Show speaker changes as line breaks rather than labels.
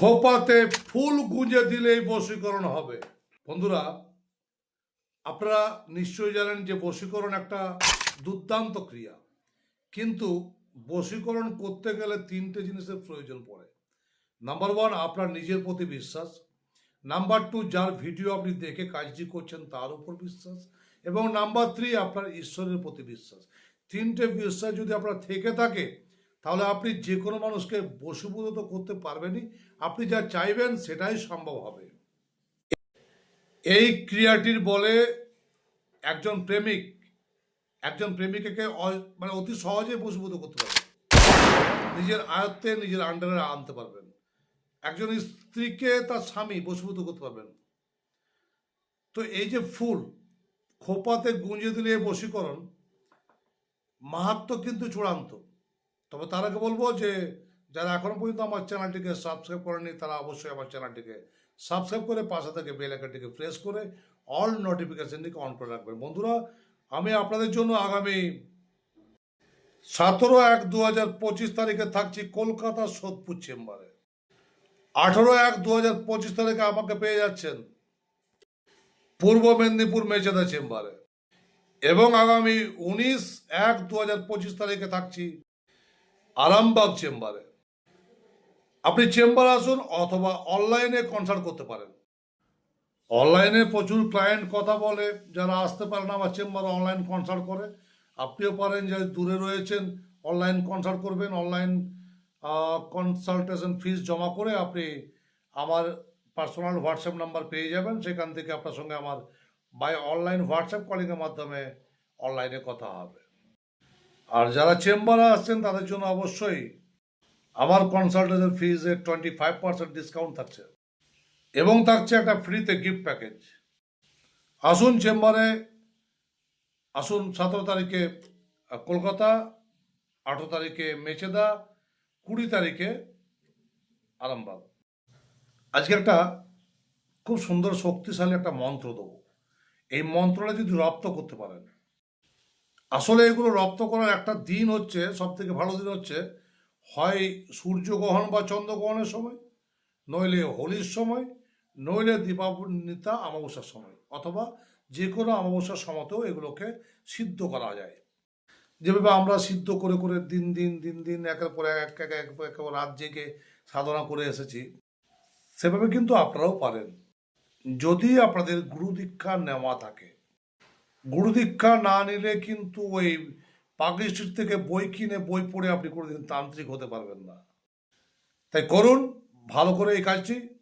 খোপাতে ফুল গুঁজে দিলেই বশীকরণ হবে। বন্ধুরা, আপনারা নিশ্চয়ই জানেন যে বশীকরণ একটা দুর্দান্ত ক্রিয়া। কিন্তু বশীকরণ করতে গেলে তিনটে জিনিসের প্রয়োজন পড়ে। নাম্বার ওয়ান, আপনার নিজের প্রতি বিশ্বাস। নাম্বার টু, যার ভিডিও আপনি দেখে কাজটি করছেন, তার উপর বিশ্বাস। এবং নাম্বার থ্রি, আপনার ঈশ্বরের প্রতি বিশ্বাস। তিনটে বিশ্বাস যদি আপনার থেকে থাকে তাহলে আপনি যে কোনো মানুষকে বসুভূত তো করতে পারবেনই। আপনি যা চাইবেন সেটাই সম্ভব হবে। এই ক্রিয়াটির বলে একজন প্রেমিক, একজন প্রেমিকাকে মানে অতি সহজে বশীভূত করতে পারবেন। নিজের আয়ত্তে, নিজের আন্ডারে আনতে পারবেন। একজন স্ত্রীকে তার স্বামী বশীভূত করতে পারবেন। তো এই যে ফুল, খোপাতে গুঁজে দিলে বশীকরণ মাহাত্ম কিন্তু চূড়ান্ত। তবে তার আগে বলব যে যারা এখনও পর্যন্ত আমার চ্যানেলটিকে সাবস্ক্রাইব করেনি তারা অবশ্যই আমার চ্যানেলটিকে সাবস্ক্রাইব করে পাশে থেকে বেল আইকনটিকে প্রেস করে অল নোটিফিকেশনটিকে অন করে রাখবেন। বন্ধুরা, আমি আপনাদের জন্য আগামী সতেরো এক দু হাজার পঁচিশ তারিখে থাকছি কলকাতা সোদপুর চেম্বারে। আঠেরো এক দু হাজার পঁচিশ তারিখে আমাকে পেয়ে যাচ্ছেন পূর্ব মেদিনীপুর মেচেদা চেম্বারে। এবং আগামী উনিশ এক দু হাজার পঁচিশ তারিখে থাকছি আরামবাগ চেম্বারে। আপনি চেম্বার আসুন অথবা অনলাইনে কনসাল্ট করতে পারেন। অনলাইনে প্রচুর ক্লায়েন্ট কথা বলে, যারা আসতে পারে না আমার চেম্বারে অনলাইন কনসাল্ট করে, আপনিও পারেন যে দূরে রয়েছেন, অনলাইন কনসাল্ট করবেন, অনলাইন কনসালটেশন ফিস জমা করে আপনি আমার পার্সোনাল হোয়াটসঅ্যাপ নাম্বার পেয়ে যাবেন। সেখান থেকে আপনার সঙ্গে আমার বাই অনলাইন হোয়াটসঅ্যাপ কলিংয়ের মাধ্যমে অনলাইনে কথা হবে। আর যারা চেম্বারে আসছেন তাদের জন্য অবশ্যই আমার কনসালটেশন ফিজে টোয়েন্টি ফাইভ পার্সেন্ট ডিসকাউন্ট থাকছে। এবং থাকছে একটা ফ্রিতে গিফট প্যাকেজ আসুন চেম্বারে, আসুন সতেরো তারিখে কলকাতা, আঠেরো তারিখে মেচেদা, কুড়ি তারিখে আরামবাগ। আজকে একটা খুব সুন্দর, শক্তিশালী একটা মন্ত্র দেবো। এই মন্ত্রটা যদি রপ্ত করতে পারেন আসলে এগুলো রপ্ত করার একটা দিন হচ্ছে সব থেকে ভালো দিন হচ্ছে, হয় সূর্যগ্রহণ বা চন্দ্রগ্রহণের সময়, নইলে হোলির সময়, নইলে দীপাবলিতা অমাবস্যার সময়, অথবা যে কোনো অমাবস্যার সময়তেও এগুলোকে সিদ্ধ করা যায়। যেভাবে আমরা সিদ্ধ করে করে দিন দিন দিন দিন, একের পর এক এক এক রাত জেগে সাধনা করে এসেছি, সেভাবে কিন্তু আপনারাও পারেন। যদি আপনাদের গুরু দীক্ষা নেওয়া থাকে গুরু দীক্ষা না নিলে কিন্তু ওই পাগলি স্ট্রিট থেকে বই কিনে বই পড়ে আপনি কোনোদিন তান্ত্রিক হতে পারবেন না। তাই করুন, ভালো করে এই কাজটি।